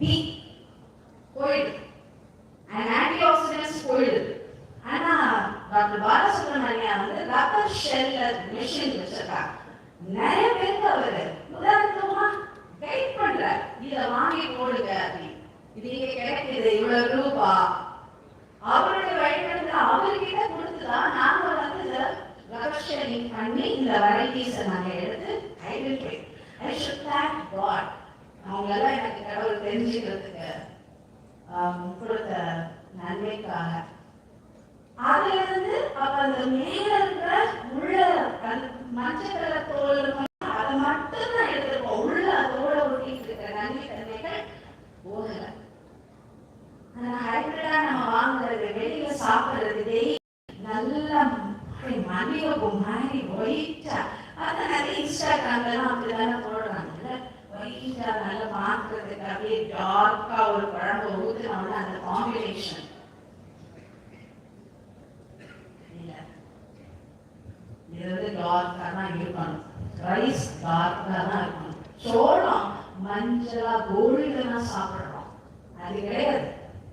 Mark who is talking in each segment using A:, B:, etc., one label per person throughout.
A: Be கொடுத்த நன்மைக்காக. அதுல இருந்து அப்ப அந்த மேல இருக்கிற உள்ள மஞ்சள் கலர் தோல் இருக்கும், அதை மட்டும் தான் எடுத்திருப்போம் உள்ள அதோட ஒட்டிட்டு இருக்கிற நன்மை தன்மைகள் போகல ஆனா ஹைபிரிடா நம்ம வாங்குறது வெளியில சாப்பிடுறது டெய்லி நல்லா மல்லிகைப்பூ மாதிரி ஒயிட்டா அது நிறைய இன்ஸ்டாகிராம்ல எல்லாம் அப்படிதானே போடுறாங்கல்ல ஒயிட்டா நல்லா பார்க்கறதுக்கு அப்படியே டார்க்கா ஒரு குழம்பு ஊத்துனோம்னா அந்த காம்பினேஷன் இல்ல இது இருக்கணும் ரைஸ் டார்க்கா தான் இருக்கணும் சோளம் மஞ்சளா கோல்டனா சாப்பிடுறோம் அது கிடையாது.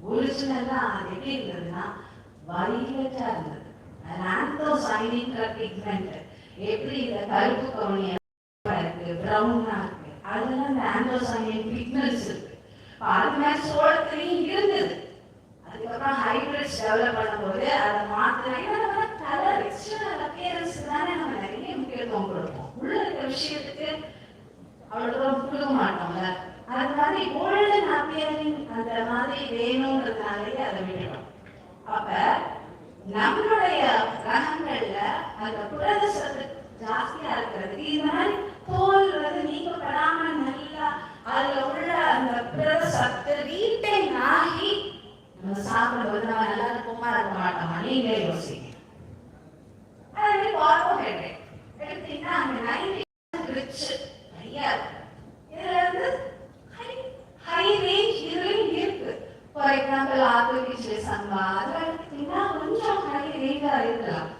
A: ஒரிஜினலா அது எப்படி இருந்ததுன்னா வயலட்டா இருந்தது. ஆந்தோசைனின்ற பிக்மெண்ட் எப்படி இந்த கருப்பு கவுனி இருக்கு ப்ரௌனா இருக்கு அதெல்லாம் இந்த ஆந்தோசைனின் பிக்மெண்ட்ஸ் இருக்கு. அது மாதிரி சோளத்துலயும் இருந்தது. அதுக்கப்புறம் ஹைபிரிட்ஸ் டெவலப் பண்ணும்போது அதை மாத்தினா கலர் எக்ஸ்ட்ரா அப்பியரன்ஸ் தானே நம்ம நிறைய முக்கியத்துவம் கொடுப்போம் உள்ள இருக்கிற விஷயத்துக்கு அவ்வளவு தூரம் கொடுக்க மாட்டோம்ல. அது மாதிரி கோல்டன் அப்பியரிங் அந்த மாதிரி வேணுங்கிறதுனாலயே அதை விடுறோம் அப்ப நம்மளுடைய அந்த புரத சத்து ஜாஸ்தியா இருக்கிறது இது மாதிரி தோல் வந்து நீக்கப்படாம நல்லா அதுல உள்ள அந்த புரத சத்து ரீட்டைன் ஆகி நம்ம சாப்பிடும்போது நம்ம நல்லா இருப்போமா இருக்க மாட்டோமா நீங்களே யோசிங்க. அதே கார்போஹைட்ரேட் எடுத்தீங்கன்னா அங்க நைன்டி ரிச் நிறைய இருக்கு. இதுல இருந்து ஹை ஹை ரேஞ்ச் இதுலயும் இருக்கு ஃபார் எக்ஸாம்பிள் ஆர்டிபிஷியல் சம்பா அதெல்லாம் எடுத்தீங்கன்னா கொஞ்சம் ஹை ரேஞ்சா இருக்கலாம்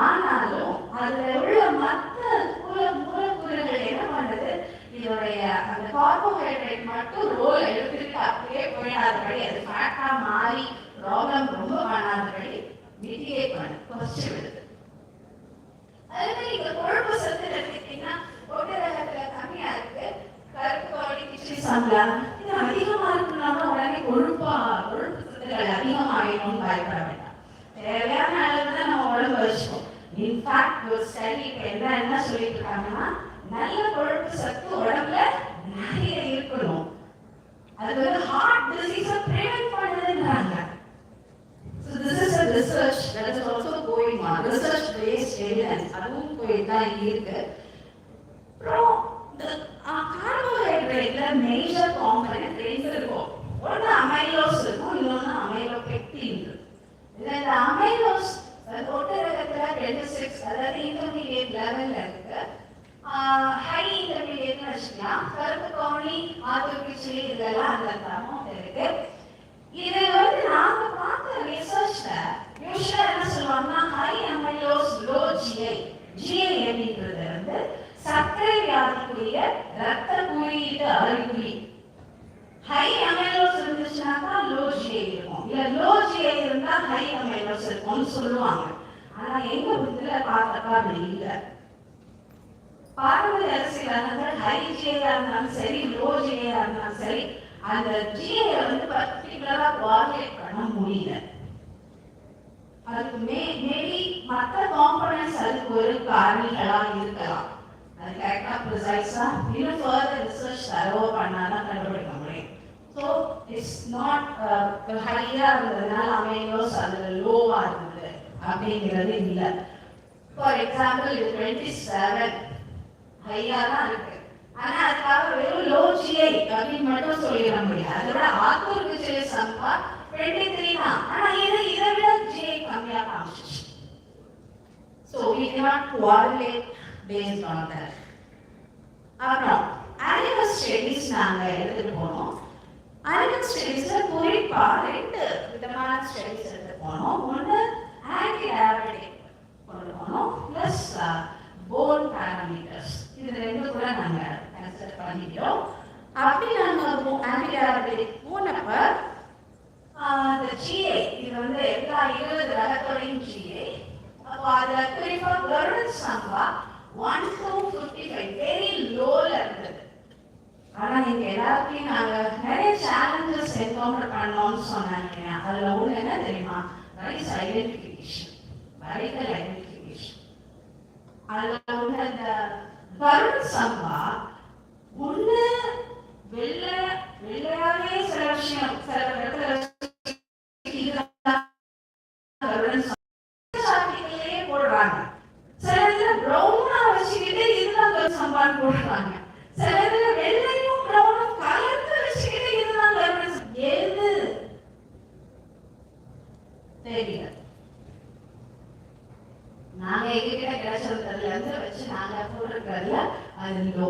A: ஆனாலும் அதுல உள்ள மத்த மூல மூலக்கூறுகள் என்ன பண்ணுது இதோடைய அந்த கார்போஹைட்ரேட் மட்டும் ரோல் எடுத்துட்டு அப்படியே போயிடாதபடி அது ஃபேட்டா மாறி ப்ராப்ளம் ரொம்ப பண்ணாதபடி மிட்டிகேட் பண்ண குறைச்சு விடுது அதே மாதிரி இந்த கொழுப்பு சத்து எடுத்துக்கிட்டீங்கன்னா ஒட்டரகத்துல கம்மியா இருக்கு கருப்பு கவனி கிச்சி சம்பளா இது அதிகமா இருக்குனால உடனே கொழுப்பா கொழுப்பு சத்துக்கள் அதிகமாகணும்னு பயப்பட வேண்டாம். தேவையான அளவு தான் நம்ம உடம்பு வச்சுக்கோம் இன்ஃபேக்ட் ஒரு ஸ்டடி என்ன என்ன சொல்லிட்டு இருக்காங்கன்னா நல்ல கொழுப்பு சத்து உடம்புல நிறைய இருக்கணும். அது வந்து ஹார்ட் டிசீஸை ப்ரிவென்ட் பண்ணுதுன்றாங்க. So this is a research that is also going on, research based evidence. அதுவும் போய் தான் இருக்கு. அப்புறம் இந்த கார்போஹைட்ரேட்ல மேஜர் காம்பனன்ட் ரெண்டு இருக்கும். ஒன்று அமைலோஸ் இருக்கும், இன்னொன்று அமைலோபெக்டின் இருக்கும். இதுல இந்த அமைலோஸ் ஒட்டரகத்துல ரெண்டு சிக்ஸ் அதாவது இன்டர்மீடியட் லெவல்ல இருக்கு ஹை இன்டர்மீடியட்னு வச்சுக்கலாம் கருப்பு கவுனி ஆத்துக்கிச்சிலி இதெல்லாம் அந்த தரமும் இருக்கு இது வந்து நாங்க பார்த்த ரிசர்ச்ல யூஸ்வலா என்ன சொல்லுவாங்கன்னா high amylose low GI GI அப்படின்றது வந்து சர்க்கரை வியாதிக்குரிய ரத்த குறியீட்டு அறிகுறி ஹை அமைலோஸ் இருந்துச்சுனாக்கா லோ ஜிஐ இருக்கும் இல்ல லோ ஜிஐ இருந்தா ஹை அமைலோஸ் இருக்கும்னு சொல்லுவாங்க. ஆனா எங்க புத்தில பார்த்தாக்கா அப்படி இல்லை. பாரம்பரிய அரசியல் ரகங்கள் ஹை ஜிஐயா இருந்தாலும் சரி லோ ஜிஐயா இருந்தாலும் சரி அந்த ஜிஐ வந்து பர்டிகுலரா கோஆர்டினேட் பண்ண முடியல. அதுக்கு மே மேபி மற்ற காம்பனன்ஸ் அதுக்கு ஒரு காரணிகளா இருக்கலாம். அது கரெக்டா ப்ரிசைஸா இன்னும் ஃபர்தர் ரிசர்ச் தரவோ பண்ணாதான் கண்டுபிடிக்கும் ஸோ இட்ஸ் நாட் ஹையா இருந்ததுனால அமையோஸ் அதுல லோவா இருந்தது. அப்படிங்கிறது இல்லை. ஃபார் எக்ஸாம்பிள் இது டுவெண்ட்டி செவன் ஹையா தான் இருக்கு. ஆனா அதுக்காக வெறும் லோ ஜிஐ அப்படின்னு மட்டும் சொல்லிட முடியாது. அதோட ஆத்தூருக்கு சில சம்பா டுவெண்ட்டி த்ரீ தான். ஆனா இது இதை விட ஜிஐ கம்மியா காமிச்சிச்சு so we cannot correlate based on that அப்புறம் அனிமல் ஸ்டடிஸ் நாங்க எடுத்துட்டு போனோம். அனிமல் ஸ்டடிஸ்ல குறிப்பா ரெண்டு விதமான ஸ்டடிஸ் எடுத்து போனோம் ஒன்று ஆன்டி டயபெட்டிக் கொண்டு போனோம் ப்ளஸ் போன் பேராமீட்டர்ஸ் இது ரெண்டு கூட நாங்க கன்சிடர் பண்ணிக்கிறோம் அப்படி நாங்க ஆன்டிடயபெட்டிக் போனப்ப ஆஹ், இந்த ஜிஏ இது வந்து எல்லா இருபது ரகத்தோடையும் ஜிஏ அப்போ அதுல குறிப்பா Garudan Samba one two fifty five very லோல இருந்தது ஆனா நீங்க எல்லாருக்கும் நாங்க நிறைய சேலஞ்சஸ் என்கவுண்டர் பண்ணோம்னு சொன்னாங்க இல்லையா? அதுல ஒண்ணு என்ன தெரியுமா ரைஸ் ஐடென்டிஃபிகேஷன் வரைகல் ஐடென்டிஃபிகேஷன் அதுல ஒண்ணு அந்த கருண் சம்பா போட்டிருக்கிறதுல அது லோ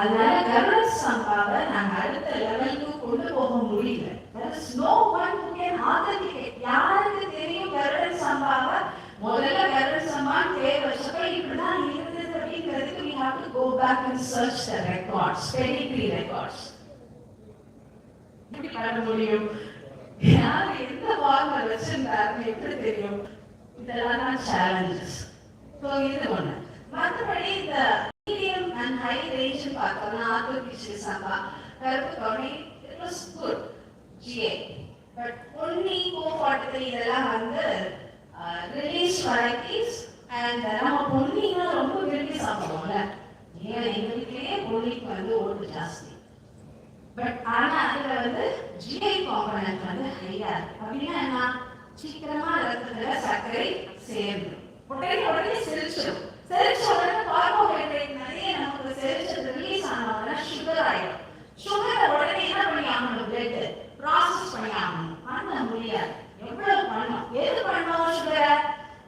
A: அதனால கருடன் சம்பாவை நாங்க அடுத்த லெவலுக்கு கொண்டு போக முடியல. There is no one who can authenticate. யாருக்கு தெரியும் கருடன் சம்பாவை? முதல்ல கருடன் சம்பான்னு பேர் வச்சப்ப இப்படிதான் இருந்தது அப்படிங்கிறதுக்கு we have to go back and search the records pedigree records. எப்படி பண்ண முடியும்? யார் எந்த ஃபார்மர் வச்சிருந்தாருன்னு எப்படி தெரியும்? இதெல்லாம் தான் சேலஞ்சஸ் ஸோ இது ஒன்று மற்றபடி இந்த மீடியம் அண்ட் ஹை ரேஞ்ச் பார்த்தோம்னா artificial Samba Karuppu Kavuni it was good GA but Ponni CO forty three இதெல்லாம் வந்து ரிலீஸ் வெரைட்டிஸ் அண்ட் நம்ம பொன்னிங்கன்னா ரொம்ப விரும்பி சாப்பிடுவோம்ல ஏன் எங்க வீட்லயே பொன்னிக்கு வந்து ஓட்டு ஜாஸ்தி பட் ஆனால் அதில் வந்து ஜிஐ காம்பனன்ட் வந்து ஹையா இருக்கு அப்படின்னா என்ன சீக்கிரமா ரத்தத்தில் சர்க்கரை சேர்ந்துடும் உடனே உடனே செரிச்சிடும் செரிச்ச உடனே கார்போஹைட்ரேட் நிறைய நமக்கு செரிச்சது ரிலீஸ் ஆன உடனே சுகர் ஆயிடும் சுகரை உடனே என்ன பண்ணி ஆகணும் பிளட் ப்ராசஸ் பண்ணி ஆகணும் பண்ண முடியாது எவ்வளவு பண்ணணும் எது பண்ணணும் சுகரை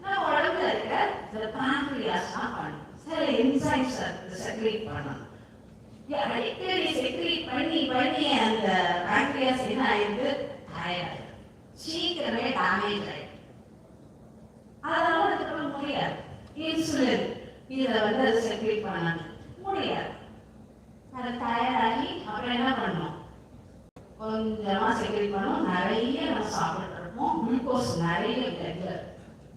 A: நம்ம உடம்புல இருக்க இந்த பான்க்ரியாஸ் தான் பண்ணணும் சில என்சைம்ஸ் செக்ரேட் பண்ணணும் அடிக்கடி செக்ரேட் பண்ணி பண்ணி அந்த பான்க்ரியாஸ் என்ன ஆயிடுது டயர்ட் சீக்கிரமே டேமேஜ் ஆயிடும் அதனால அதுக்கப்புறம் முடியாது இன்சுலின் இதை வந்து அது செக்ரேட் பண்ணணும் முடியாது அது தயாராகி அப்புறம் என்ன பண்ணணும் கொஞ்சமா செக்ரேட் பண்ணணும் நிறைய நம்ம சாப்பிட்டு இருப்போம் குளுக்கோஸ் நிறைய பிளட்ல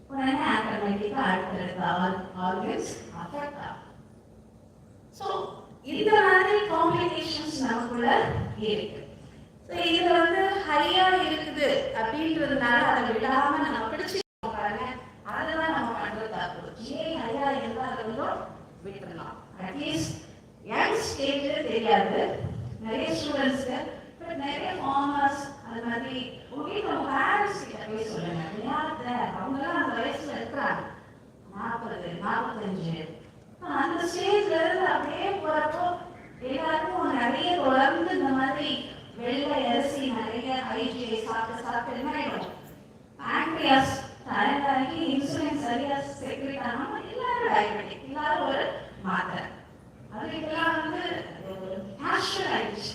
A: உடனே ஆட்டோமேட்டிக்கா அடுத்தடுத்த ஆர்கன்ஸ் அஃபெக்ட் ஆகும் ஸோ இந்த மாதிரி காம்ப்ளிகேஷன்ஸ் நமக்குள்ள இருக்கு. ஸோ இது வந்து ஹையா இருக்குது அப்படின்றதுனால அதை விடாம நம்ம பிடிச்சு பாருங்க. அதெல்லாம் நம்ம பண்றது தப்பு. ஏன் ஹையா இருந்தால் அதை கொஞ்சம் விட்டுடலாம் அட்லீஸ்ட் யங் ஸ்டேஜ்ல தெரியாது. நிறைய ஸ்டூடெண்ட்ஸ்க்கு பட் நிறைய ஃபார்மர்ஸ் அது மாதிரி ஓகே நம்ம பேரண்ட்ஸ் கிட்ட போய் சொல்லுங்க. விளையாடுற அவங்கெல்லாம் அந்த வயசுல இருக்கிறாங்க. நாற்பது நாற்பத்தஞ்சு. அந்த ஸ்டேஜ்ல இருந்து அப்படியே போறப்போ எல்லாருக்கும் நிறைய தொடர்ந்து இந்த மாதிரி வெள்ளை அரிசி நிறைய ஐஜிஐ சாப்பிட்டு சாப்பிட்டு என்ன ஆயிடும். Pancreas தயாராகி இன்சுலின் சரியா செக்ரேட் ஆகாம எல்லாரும் டயபெட்டிக் எல்லாரும் ஒரு மாத்திரை அதுக்கெல்லாம் வந்து நேச்சுரல் ஆயிடுச்சு.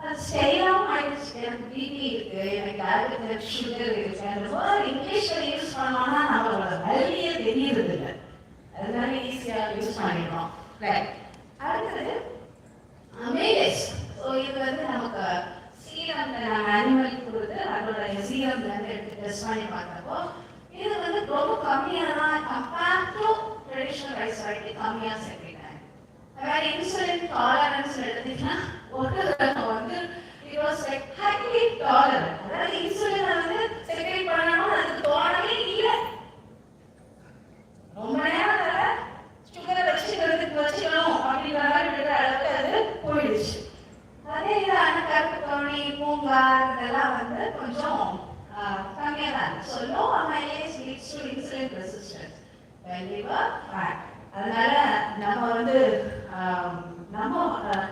A: அது ஸ்டெயிலாவும் ஆயிடுச்சு எனக்கு பிபி இருக்கு எனக்கு டயபெட்டிக் சுகர் இருக்கு அந்த வேர்ட் இங்கிலீஷ்ல யூஸ் பண்ணோம்னா நம்மளோட வலியே தெரியறது இல்லை அதனால ஈஸியாக யூஸ் பண்ணிடுறோம் ரைட் அடுத்தது அமேஸ் ஸோ இது வந்து நமக்கு சீரம்ல நாங்கள் அனிமல் கொடுத்து அதோட சீரம்ல இருந்து எடுத்து டெஸ்ட் பண்ணி பார்த்தப்போ இது வந்து ரொம்ப கம்மியாக தான் compare to traditional rice variety கம்மியாக சேர்க்கிறாங்க வேற இன்சுலின் டாலரன்ஸ் எடுத்தீங்கன்னா ஒரு ரகம் வந்து it was like highly tolerant அதாவது இன்சுலின் வந்து செக்ரேட் பண்ணணும் அதுக்கு தோணவே இல்லை ரொம்ப நேரம் வர சுகரை வச்சுக்கிறதுக்கு வச்சுக்கணும் அப்படின்ற மாதிரி விடுற அளவுக்கு அது போயிடுச்சு அதே இது அணக்கருப்பு கவுனி பூங்கா இதெல்லாம் வந்து கொஞ்சம் கம்மியாக தான் இருக்கு so low mileage leads to insulin resistance liver fat அதனால நம்ம வந்து ஆஹ், நம்ம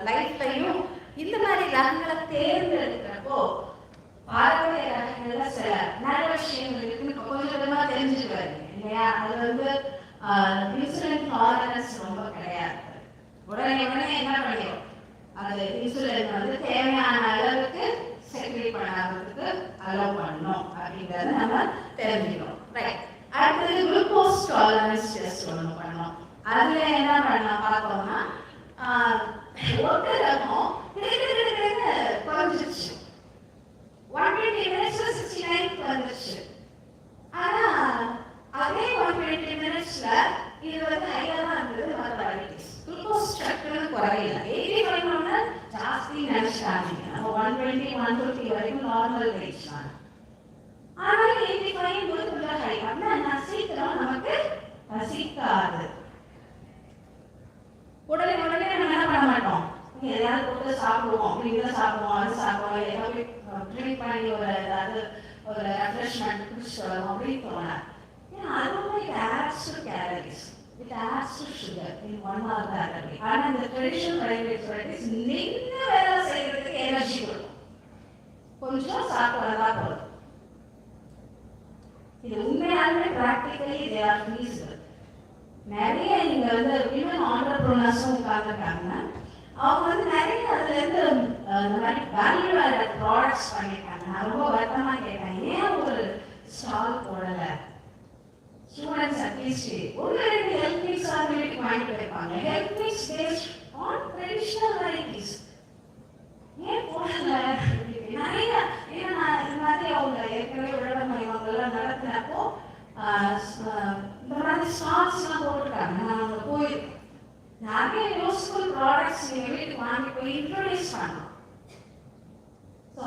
A: லைஃப்லையும் இந்த மாதிரி ரகங்களை தேர்ந்தெடுக்கிறப்போ பாரம்பரிய ரகங்கள்ல சில நல்ல விஷயங்கள் இருக்குன்னு இப்ப கொஞ்சம் கொஞ்சமா தெரிஞ்சுட்டு வருங்க இல்லையா அது வந்து இன்சுலின் டாலரன்ஸ் ரொம்ப கிடையாது உடனே உடனே என்ன பண்ணிடும் அந்த இன்சுலின் வந்து தேவையான அளவுக்கு செக்ரேட் பண்ணாததுக்கு அலோவ் பண்ணணும் அப்படின்றத நம்ம தெரிஞ்சுக்கணும். ரைட் அடுத்தது குளுக்கோஸ் டாலரன்ஸ் டெஸ்ட் ஒன்று பண்ணோம் அதுல என்ன பண்ண பார்த்தோம்னா ஆஹ், ஒட்டு ரகம் கிடு கிடு கிடு கிடுன்னு நினைச்சிட்டாங்க நம்ம ஒன் டுவெண்ட்டி ஒன் ஃபிஃப்டி வரைக்கும் நார்மல் வெயிட் தான் ஆனாலும் எயிட்டி ஃபைவ் முழுக்குள்ள ஹை அப்படின்னா நான் சீக்கிரம் நமக்கு பசிக்காது உடனே உடனே நம்ம என்ன பண்ண மாட்டோம் எதாவது கொடுத்து சாப்பிடுவோம் இதை சாப்பிடுவோம் அது சாப்பிடுவோம் ஏதாவது ட்ரிங்க் பண்ணி ஒரு ஏதாவது ஒரு ரெஃப்ரெஷ்மெண்ட் குடிச்சு வரும் அப்படின்னு தோணாது ஏன்னா அதுவும் it calories it adds to sugar in one hour தான் ஆனா இந்த ட்ரெடிஷனல் ரைவேஸ் வெரைட்டிஸ் நின்று வேலை செய்யறதுக்கு எனர்ஜி கொடுக்கும் கொஞ்சம் சாப்பிடறதா போதும் இது உண்மையாலுமே ப்ராக்டிக்கலி தே ஆர் ஃபீஸிபிள் நிறைய இங்க வந்து விமன் ஆண்டர்பிரினர்ஸும் உட்கார்ந்துருக்காங்க அவங்க வந்து நிறைய அதுல இருந்து இந்த மாதிரி வேல்யூ ஆடட் ப்ராடக்ட்ஸ் பண்ணியிருக்காங்க நான் ரொம்ப வருத்தமா கேட்டேன் ஏன் ஒரு ஸ்டால் போடலை ஸ்டூடெண்ட்ஸ் அட்லீஸ்ட் ஒன்று ரெண்டு ஹெல்த் மிக்ஸ் வீட்டுக்கு வாங்கிட்டு போயிருப்பாங்க health mix based on traditional varieties ஏன் போடல நிறைய ஏன்னா நான் இந்த மாதிரி அவங்க ஏற்கனவே உழவர் மையங்கள்லாம் நடத்தினப்போ ஆஹ் ஆஹ் இந்த மாதிரி ஸ்டால்ஸ்லாம் போட்டிருக்காங்க நான் அங்கே போய் நிறைய யூஸ்ஃபுல் ப்ராடக்ட்ஸ் நீங்கள் வீட்டுக்கு வாங்கி போய் இன்ட்ரோடியூஸ் பண்ணணும் ஸோ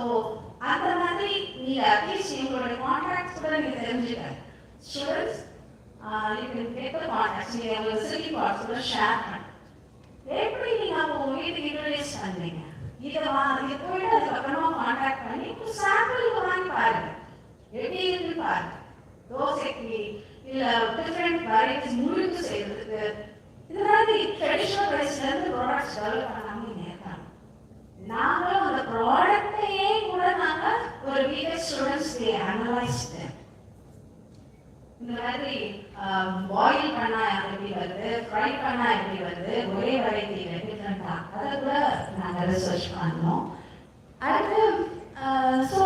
A: அந்த மாதிரி நீங்கள் அட்லீஸ்ட் எங்களுடைய கான்டாக்ட்ஸ் கூட நீங்கள் தெரிஞ்சுக்க students you can get the contacts share பண்ண எப்படி நீங்க அப்போ உங்க வீட்டுக்கு இன்ட்ரோடியூஸ் பண்றீங்க இதை வா போயிட்டு அதுக்கப்புறமா கான்டாக்ட் பண்ணி ஒரு சாம்பிள் வாங்கி பாருங்க எப்படி இருந்து பாருங்க தோசைக்கு இல்ல டிஃப்ரெண்ட் வெரைட்டிஸ் முழுக்கு செய்யறதுக்கு இந்த மாதிரி ட்ரெடிஷனல் ரைஸ்ல இருந்து ப்ராடக்ட்ஸ் டெவலப் பண்ணாம இருக்காங்க நாங்களும் அந்த ப்ராடக்டையே கூட நாங்க ஒரு வீக் ஸ்டூடெண்ட்ஸ் அனலைஸ் இந்த மாதிரி பாயில் பண்ணா எப்படி வருது ஃப்ரை பண்ணா எப்படி வருது ஒரே வெரைட்டி டிஃப்ரெண்டா அதை கூட நாங்கள் ரிசர்ச் பண்ணோம். அடுத்து ஸோ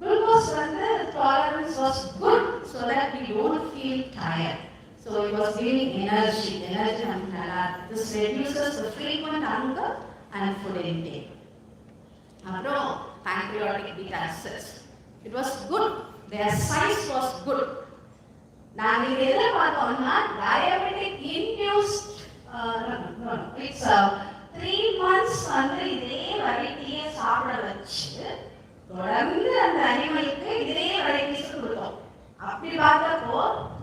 A: குளுக்கோஸ் வந்து tolerance was good so that we don't feel tired so it was giving energy energy நமக்கு நல்லா this reduces the frequent hunger and food intake அப்புறம் pancreatic beta cells it was good. Their size was good. நாங்க இது எதுல பார்த்தோம்னா diabetic induced it's three months வந்து இதே வெரைட்டியை சாப்பிட வச்சு தொடர்ந்து அந்த அனிமலுக்கு இதே வெரைட்டிஸ் கொடுத்தோம். அப்படி பார்த்தப்போ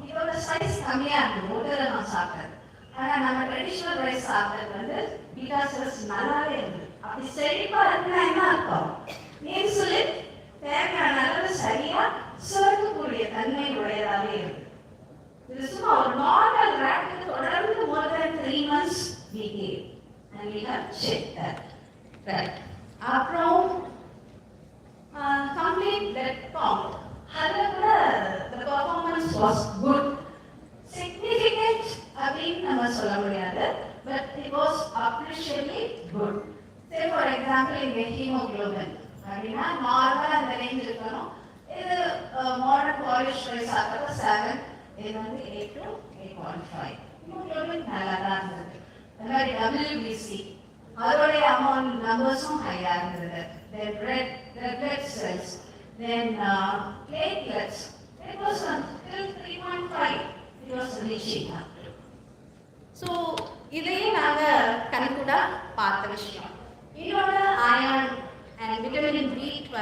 A: இதோட சைஸ் கம்மியா இருக்கு. ஒரு நான் சாப்பிட்டது. ஆனா நம்ம ட்ரெடிஷனல் ரைஸ் சாப்பிட்டது வந்து பீட்டா செல்ஸ் நல்லாவே இருந்தது. அப்படி செழிப்பா இருக்குன்னா என்ன அர்த்தம்? இன்சுலின் தேவையான அளவு சரியா சுரக்கக்கூடிய தன்மை உடையதாவே இருக்கும் this சும்மா ஒரு நார்மல் தொடர்ந்து and we have checked that. Right. அப்புறம் அதில் கூட the performance was good. Significant அப்படின்னு நம்ம சொல்ல முடியாது. But it was appreciably good. Say for example இந்த hemoglobin. அப்படின்னா நார்மலாக அந்த ரேஞ்ச் இருக்கணும் இது மாடர்ன் பாலிஷ் ரைஸ் ஆகிறப்ப செவன் இது வந்து eight to eight point five haemoglobin நல்லா தான் இருந்தது அது மாதிரி டபிள்யூபிசி அதோடைய அமௌண்ட் நம்பர்ஸும் ஹையாக இருந்தது then red red blood cells then platelets it was till three point five it was reaching so இதையும் நாங்கள் கண்கூட பார்த்த விஷயம் இன்னொன்று iron and vitamin B12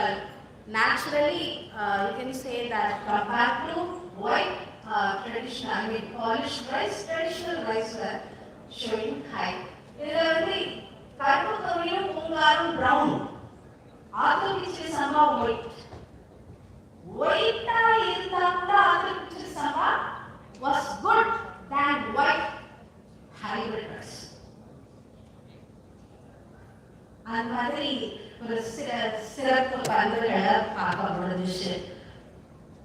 A: naturally uh, you can say that compared to white uh, traditional I mean polished rice traditional rice were showing high இதுல வந்து கருப்பு கவியும் பூங்காரும் brown ஆத்தல் கிச்சி சம்பா white ஒயிட்டா இருந்தா கூட ஆத்தல் கிச்சி சம்பா was good than white hybrid rice அந்த மாதிரி ஒரு சில சிறப்பு பண்புகளை பார்க்க முடிஞ்சிச்சு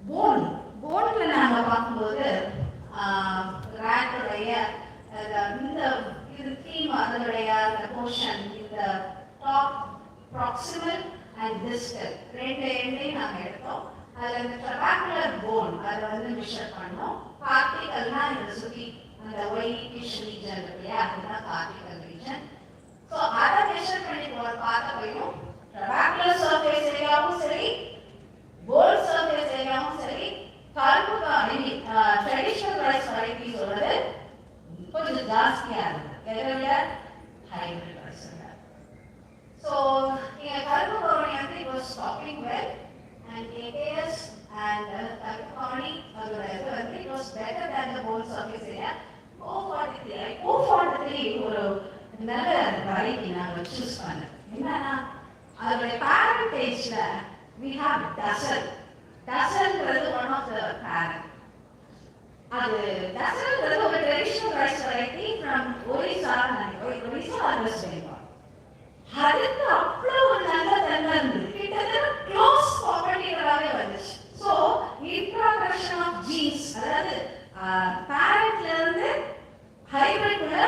A: போன் போட்ல நாங்க பார்க்கும்போது ரேட்டுடைய இந்த இது தீம் அதனுடைய அந்த போர்ஷன் இந்த டாப் ப்ராக்சிமல் அண்ட் டிஸ்டல் ரெண்டு எண்ணையும் நாங்க எடுத்தோம். அதுல இந்த ட்ரபாக்குலர் போன் அதை வந்து மெஷர் பண்ணோம். கார்டிகல்னா இந்த சுத்தி அந்த ஒயிட்டிஷ் ரீஜன் இல்லையா அதுதான் பார்ட்டிகல் ரீஜன் ஸோ அதை மெஷர் பண்ணி போற பார்த்தப்பையும் ட்ரபாக்குலர் சர்ஃபேஸ் ஏரியாவும் சரி போல் சர்ஃபேஸ் ஏரியாவும் சரி கருப்பு ட்ரெடிஷனல் ரைஸ் வெரைட்டிஸோட கொஞ்சம் ஜாஸ்தியா இருக்கு எதை விட hybrid rice so we have Dasal டசல்ன்றது one of the parent அது டசல்ன்றது ஒரு traditional rice variety from Orissa நினைக்கிறேன் Orissa and வெஸ்ட் பெங்கால் அதுக்கு அவ்வளவு ஒரு நல்ல தன்மை இருந்தது கிட்டத்தட்ட க்ளோஸ் ப்ராப்பர்ட்டிகளாகவே வந்துச்சு. ஸோ இன்ட்ராடக்ஷன் ஆஃப் ஜீன்ஸ் அதாவது பேரண்ட்ல இருந்து ஹைபிரிட்ல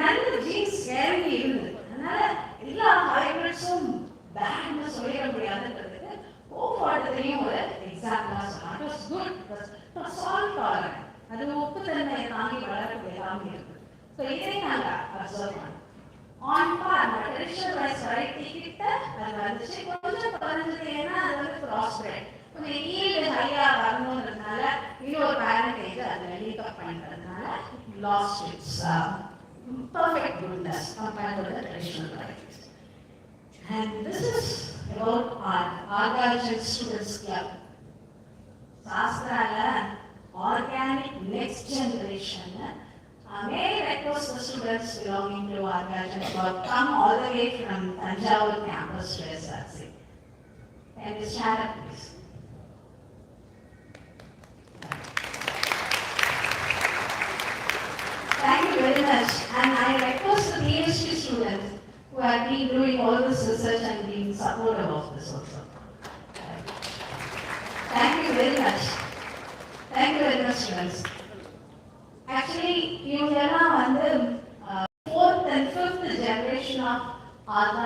A: நல்ல ஜீன்ஸ் இறங்கி இருந்தது. அதனால எல்லா ஹைபிரிட்ஸும் பேட்னு சொல்லிட முடியாதுன்றதுக்கு கோஃபாட்டத்தையும் ஒரு எக்ஸாம்பிளாக சொல்லலாம் it was good salt tolerant அது உப்பு தன்மையை தாங்கி வளரக்கூடிய எல்லாமே இருக்கு ஸோ இதை நாங்கள் அப்சர்வ் பண்ணோம் ஆன் பார் ட்ரெடிஷனல் வெரைட்டி கிட்ட அது வந்துச்சு. கொஞ்சம் குறைஞ்சது ஏன்னா அது வந்து கிராஸ் பிரெட் கொஞ்சம் ஈல்டு ஹையா வரணுன்றதுனால இன்னொரு பேரண்டேஜ் அது லீக்கப் last it's perfect goodness compared to traditional varieties And this is about our Argyle Students Club. சாஸ்திரால organic next generation. Uh, many Vekosa students belonging to our Argajanagar come all the way from Tanjavur campus to SRC. Can you stand up, please? Thank you very much. And I request the PhD students who have been doing all this research and being supportive of this also. Thank you very much. Thank you very much students. Actually இவங்க எல்லாம் வந்து fourth and fifth generation of Arcot